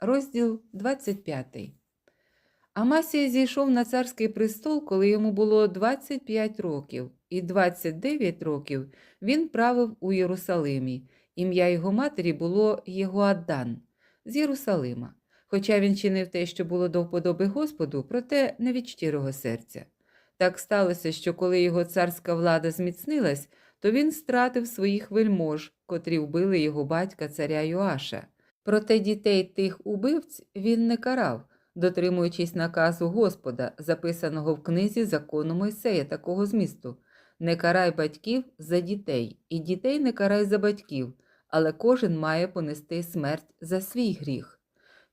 розділ 25. Амасія зійшов на царський престол, коли йому було 25 років, і 29 років він правив у Єрусалимі. Ім'я його матері було Єгоаддан з Єрусалима. Хоча він чинив те, що було до вподоби Господу, проте не від щирого серця. Так сталося, що коли його царська влада зміцнилась, то він стратив своїх вельмож, котрі вбили його батька царя Йоаша. Проте дітей тих убивць він не карав, дотримуючись наказу Господа, записаного в книзі закону Мойсея такого змісту Не карай батьків за дітей, і дітей не карай за батьків, але кожен має понести смерть за свій гріх.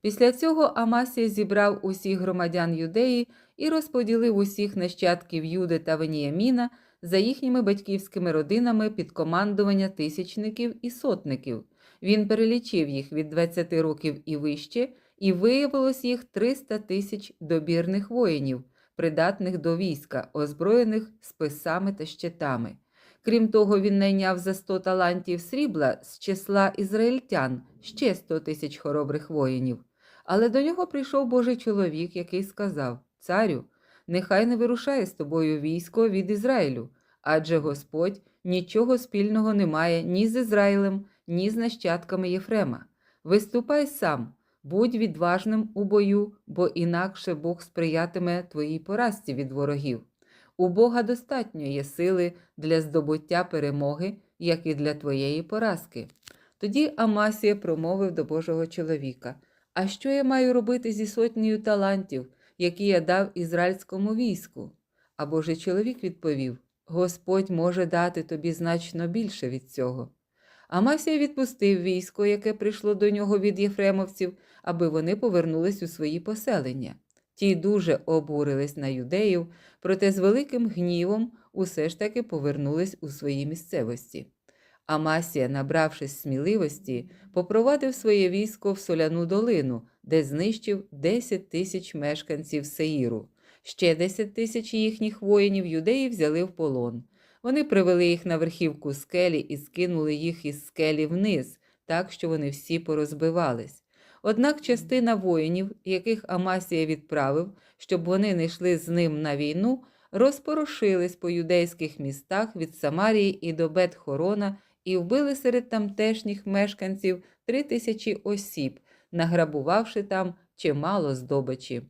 Після цього Амасія зібрав усіх громадян юдеї і розподілив усіх нащадків Юди та Веніяміна за їхніми батьківськими родинами під командування тисячників і сотників. Він перелічив їх від 20 років і вище, і виявилось їх 300 тисяч добірних воїнів, придатних до війська, озброєних списами та щитами. Крім того, він найняв за 100 талантів срібла з числа ізраїльтян ще 100 тисяч хоробрих воїнів. Але до нього прийшов Божий чоловік, який сказав: Царю, нехай не вирушає з тобою військо від Ізраїлю, адже Господь нічого спільного не має ні з Ізраїлем, ні з нащадками Єфрема. Виступай сам, будь відважним у бою, бо інакше Бог сприятиме твоїй поразці від ворогів. У Бога достатньо є сили для здобуття перемоги, як і для твоєї поразки. Тоді Амасія промовив до Божого чоловіка: А що я маю робити зі сотнею талантів, які я дав ізраїльському війську? А Божий чоловік відповів: Господь може дати тобі значно більше від цього. Амасія відпустив військо, яке прийшло до нього від єфремовців, аби вони повернулись у свої поселення. Ті дуже обурились на юдеїв, проте з великим гнівом усе ж таки повернулись у свої місцевості. Амасія, набравшись сміливості, попровадив своє військо в соляну долину, де знищив 10 тисяч мешканців Сеїру. Ще 10 тисяч їхніх воїнів юдеї взяли в полон. Вони привели їх на верхівку скелі і скинули їх із скелі вниз, так що вони всі порозбивались. Однак частина воїнів, яких Амасія відправив, щоб вони не йшли з ним на війну, розпорошились по юдейських містах від Самарії і до Бет-Хорона і вбили серед тамтешніх мешканців три тисячі осіб, награбувавши там чимало здобичі.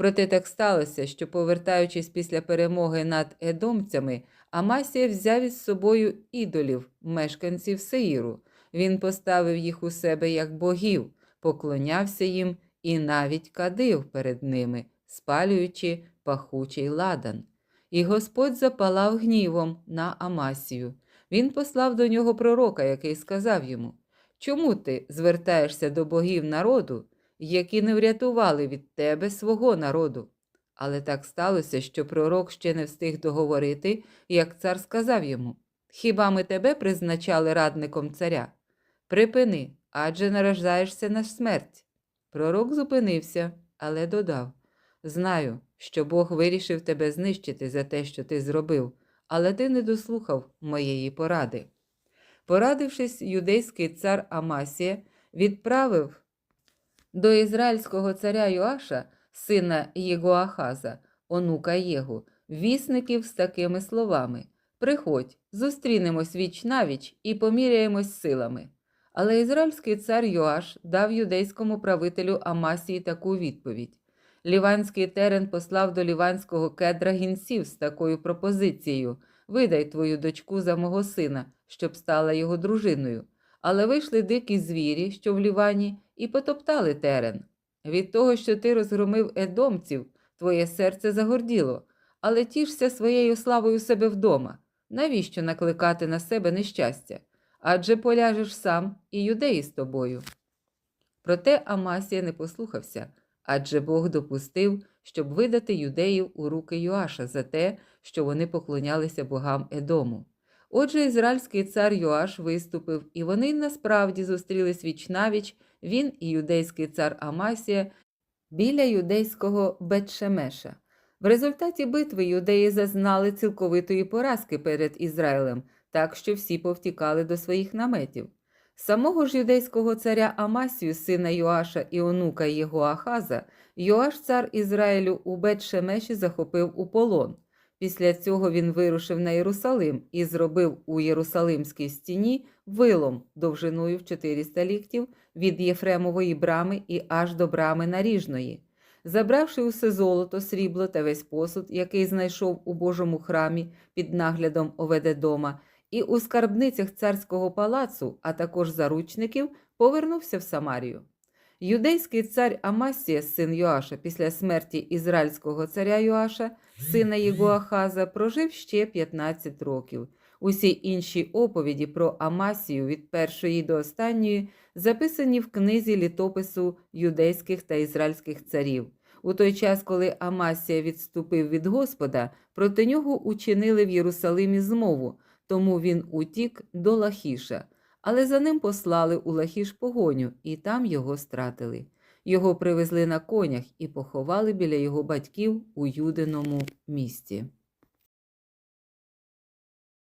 Проте так сталося, що, повертаючись після перемоги над едомцями, Амасія взяв із собою ідолів, мешканців Сеїру. Він поставив їх у себе як богів, поклонявся їм і навіть кадив перед ними, спалюючи пахучий ладан. І Господь запалав гнівом на Амасію. Він послав до нього пророка, який сказав йому: Чому ти звертаєшся до богів народу, які не врятували від тебе свого народу? Але так сталося, що пророк ще не встиг договорити, як цар сказав йому: Хіба ми тебе призначали радником царя? Припини, адже наражаєшся на смерть. Пророк зупинився, але додав: Знаю, що Бог вирішив тебе знищити за те, що ти зробив, але ти не дослухав моєї поради. Порадившись, юдейський цар Амасія відправив до ізраїльського царя Йоаша, сина Єгоахаза, онука Єгу, вісників з такими словами: Приходь, зустрінемось віч навіч і поміряємось силами. Але ізраїльський цар Йоаш дав юдейському правителю Амасії таку відповідь. Ліванський терен послав до ліванського кедра гінців з такою пропозицією видай твою дочку за мого сина, щоб стала його дружиною. Але вийшли дикі звірі, що в Лівані, і потоптали терен. Від того, що ти розгромив едомців, твоє серце загорділо, але тішся своєю славою себе вдома. Навіщо накликати на себе нещастя? Адже поляжеш сам і юдеї з тобою. Проте Амасія не послухався, адже Бог допустив, щоб видати юдеїв у руки Йоаша за те, що вони поклонялися богам Едому. Отже, ізраїльський цар Йоаш виступив, і вони насправді зустрілись віч-навіч, він і юдейський цар Амасія біля юдейського Бетшемеша. В результаті битви юдеї зазнали цілковитої поразки перед Ізраїлем, так що всі повтікали до своїх наметів. Самого ж юдейського царя Амасію, сина Йоаша і онука його Ахаза, Йоаш, цар Ізраїлю, у Бет-Шемеші захопив у полон. Після цього він вирушив на Єрусалим і зробив у Єрусалимській стіні вилом довжиною в 400 ліктів від Єфремової брами і аж до брами наріжної. Забравши усе золото, срібло та весь посуд, який знайшов у Божому храмі під наглядом Оведедома, і у скарбницях царського палацу, а також заручників, повернувся в Самарію. Юдейський цар Амасія, син Йоаша, після смерті ізраїльського царя Йоаша, сина Єгоахаза, прожив ще 15 років. Усі інші оповіді про Амасію від першої до останньої записані в книзі літопису юдейських та ізраїльських царів. У той час, коли Амасія відступив від Господа, проти нього учинили в Єрусалимі змову, тому він утік до Лахіша. Але за ним послали у Лахіш погоню, і там його стратили. Його привезли на конях і поховали біля його батьків у Юдиному місті.